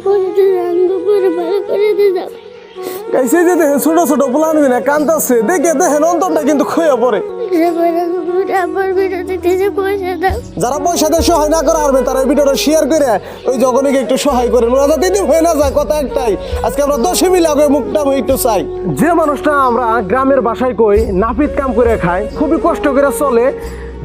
যে কথা একটাই, আজকে আমরা মুখটা চাই। যে মানুষটা আমরা গ্রামের বাসায় কই, নাপিত কাম করে খায়, খুবই কষ্ট করে চলে,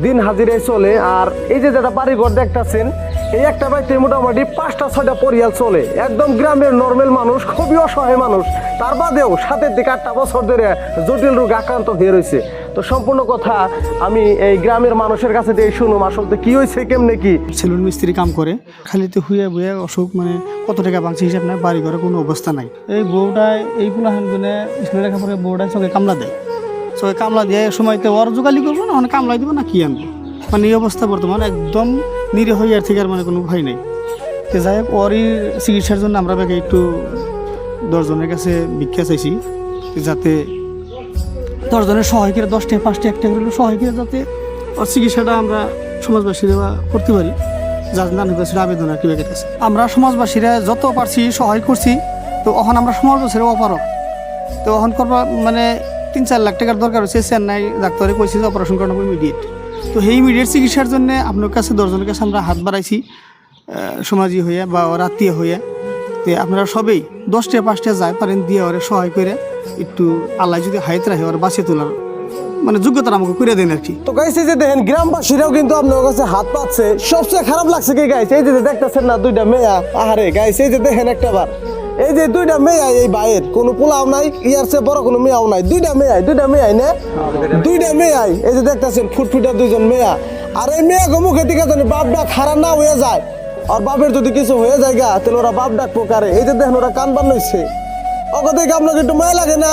দিন হাজিরায় চলে, আর এই যে যেটা বাড়ি ঘর দেখতেছেন এই একটা বাড়িতে মোটামুটি পাঁচটা, ছয়টা পরিয়াল চলে। একদম গ্রামের নর্মাল মানুষ, খুবই অসহায় মানুষ। তার বাদেও সাতের দিকে আটটা বছর ধরে জটিল রোগ আক্রান্ত হয়ে রয়েছে। তো সম্পূর্ণ কথা আমি এই গ্রামের মানুষের কাছে দিয়ে শুনুম, আসলে কি হয়েছে, কেমনে কি? সেলুন মিস্ত্রি কাম করে খালিতে হুয়ে বুয়ে অসুখ মানে কত টাকা বাংছে হিসাব নাই, বাড়ি ঘরে কোনো অবস্থা নাই। এই বউটায় এই পুলাহান গুনে স্কুলে লেখাপড়ে বউটায় চোখে কামলা দেয়। চোখে কামলা দিয়ে সময়তে ওর যোগালি করব না মানে কামলাই দিব না কি আনব? মানে এই অবস্থা বর্তমান একদম নিরীহ হইয়ার থেকে আর মানে কোনো ভয় নেই। তো যাই হোক, ওরই চিকিৎসার জন্য আমরা ব্যাগে একটু দশজনের কাছে ভিক্ষা চাইছি, যাতে দশজনের সহায় করে দশটা, পাঁচটা, একটা করে সহায় করে যাতে ওর চিকিৎসাটা আমরা সমাজবাসীরা করতে পারি। যার নানা কাছে আবেদন আর কি ব্যাগের কাছে আমরা সমাজবাসীরা যত পারছি সহায় করছি, তো এখন আমরা সমাজবাসীরা অপারক তো এখন করবা মানে তিন চার লাখ টাকার দরকার হচ্ছে চেন্নাই ডাক্তারে কইছে যে অপারেশন করানো ইমিডিয়েট তো সেই ইমিডিয়েট চিকিৎসার জন্য আপনার কাছে দশজনের কাছে আমরা হাত বাড়াইছি সমাজি হইয়া বা রাত্রিয়া হইয়া। তো আপনারা সবেই দশটা পাঁচটা যায় পারেন দিয়ে ওরে সহায় করে একটু আল্লাহ যদি হাইত রাখে, ওরা বাঁচিয়ে তোলার মানে যোগ্যতা আমাকে করে দেন আর কি। তো গাইছে যে দেখেন, গ্রামবাসীরাও কিন্তু আপনার কাছে হাত পাচ্ছে সবচেয়ে খারাপ লাগছে কি গাইছে এই যে দেখতেছেন না দুইটা মেয়া, আহারে গাইছে এই যে দেখেন একটা বার। এই যে দুইটা মেয়া এই বাইয়ের কোনো পোলাও নাই, ইয়ার চেয়ে বড় কোনো মেয়াও নাই। দুইটা মেয়াই দুইটা মেয়াই না। দুইটা মেয়াই এই যে দেখতেছেন ফুটফুটা দুইজন মেয়া। আর এই মেয়া মুখে দিকে জানি বাপ ডাক খারাপ না হয়ে যায়। আর বাপের যদি কিছু হয়ে যায় গা, তাহলে ওরা বাপ ডাক পোকারে। এই যে দেখেন ওরা কান বান্নইছে ওকে দেখে আপনাকে একটু মায়া লাগে না?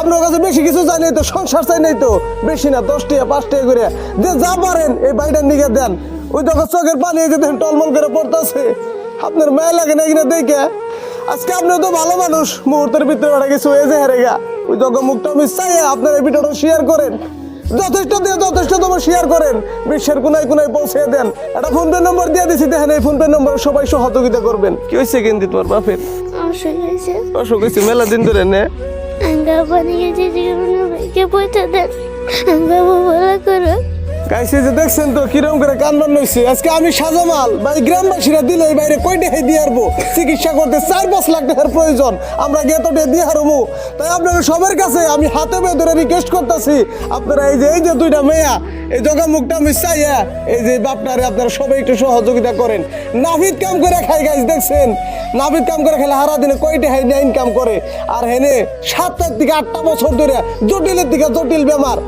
আপনার কাছে বেশি কিছু নাই তো, সংসার চাই নাই তো। বেশি না, দশ টাকা, পাঁচ টাকা করে। যে যা পারেন, এই বাড়িটার নিকে দেন। ওই দেখো চোখের পানি এই যে দেখেন টলমল করে পড়তেছে। আপনার মায়া লাগে না কিনা দেখে? আজকে আপনি তো ভালো মানুষ। মুহূর্তের ভিতরে ওরা কিছু হয়ে যায় হেরে গা। ওই দেখো মুখটা আমি চাই আপনার এই ভিডিওটা শেয়ার করেন। যথেষ্ট দিয়ে যথেষ্ট তোমার শেয়ার করেন। বিশ্বের কোনায় কোনায় পৌঁছে দেন। একটা ফোন পে নম্বর দিয়ে দিছি দেখেন এই ফোন পে নম্বরে সবাই সহযোগিতা করবেন। কি হয়েছে কিন্তু তোমার বাপের? অসুখ হয়েছে। হয়েছে মেলা দিন ধরে নে। আঙ্গা পানি গেছে জীবনে পয়সা দেন। আঙ্গা ভালো করো গাইছে যে দেখছেন তো করে আজকে আমি সাজামাল গ্রামবাসীরা দিল দিয়ে চার পাঁচ প্রয়োজন। আমরা দিয়ে আপনারা সবার কাছে আমি হাতে রিকোয়েস্ট করতেছি, আপনারা এই যে এই যে দুইটা এই মুখটা আমি চাইয়া এই যে আপনারা সবাই একটু সহযোগিতা করেন। নাভিদ কাম করে খাই গাইজ দেখছেন? নাভিদ কাম করে খেলে হারা দিনে কয়টা হাই ইনকাম করে? আর হেনে সাতটার দিকে আটটা বছর ধরে জটিলের দিকে জটিল বেমার।